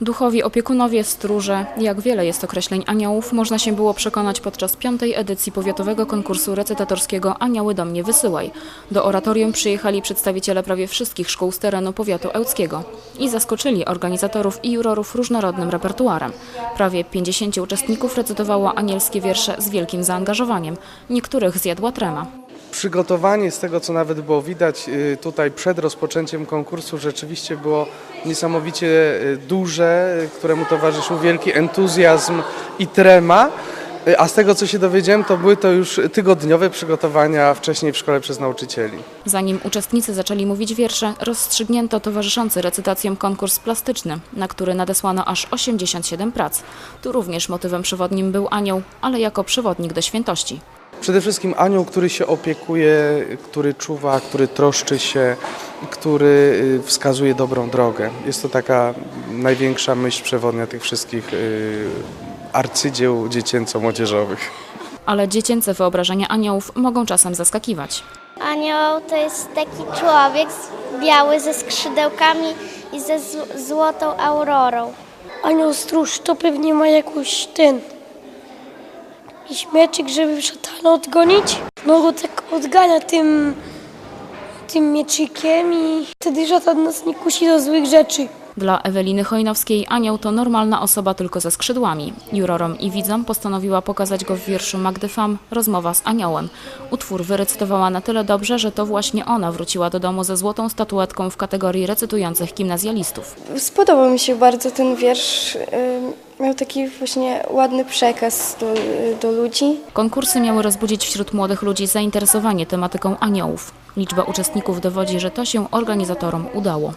Duchowi opiekunowie, stróże, jak wiele jest określeń aniołów, można się było przekonać podczas piątej edycji powiatowego konkursu recytatorskiego Anioły do mnie wysyłaj. Do oratorium przyjechali przedstawiciele prawie wszystkich szkół z terenu powiatu ełckiego i zaskoczyli organizatorów i jurorów różnorodnym repertuarem. Prawie 50 uczestników recytowało anielskie wiersze z wielkim zaangażowaniem. Niektórych zjadła trema. Przygotowanie z tego, co nawet było widać y, tutaj przed rozpoczęciem konkursu, rzeczywiście było niesamowicie y, duże, y, któremu towarzyszył wielki entuzjazm i trema. A z tego, co się dowiedziałem, to były to już tygodniowe przygotowania wcześniej w szkole przez nauczycieli. Zanim uczestnicy zaczęli mówić wiersze, rozstrzygnięto towarzyszący recytacjom konkurs plastyczny, na który nadesłano aż 87 prac. Tu również motywem przewodnim był anioł, ale jako przewodnik do świętości. Przede wszystkim anioł, który się opiekuje, który czuwa, który troszczy się, który y, wskazuje dobrą drogę. Jest to taka największa myśl przewodnia tych wszystkich y, arcydzieł dziecięco-młodzieżowych. Ale dziecięce wyobrażenia aniołów mogą czasem zaskakiwać. Anioł to jest taki człowiek biały ze skrzydełkami i ze zł- złotą aurorą. Anioł stróż to pewnie ma jakąś ten. Jakiś mieczyk, żeby szatana odgonić. No go tak odgania tym, tym mieczykiem i wtedy szatan nas nie kusi do złych rzeczy. Dla Eweliny Chojnowskiej anioł to normalna osoba tylko ze skrzydłami. Jurorom i widzom postanowiła pokazać go w wierszu Magdy Fam Rozmowa z aniołem. Utwór wyrecytowała na tyle dobrze, że to właśnie ona wróciła do domu ze złotą statuetką w kategorii recytujących gimnazjalistów. Spodobał mi się bardzo ten wiersz. Miał taki właśnie ładny przekaz do, do ludzi. Konkursy miały rozbudzić wśród młodych ludzi zainteresowanie tematyką aniołów. Liczba uczestników dowodzi, że to się organizatorom udało.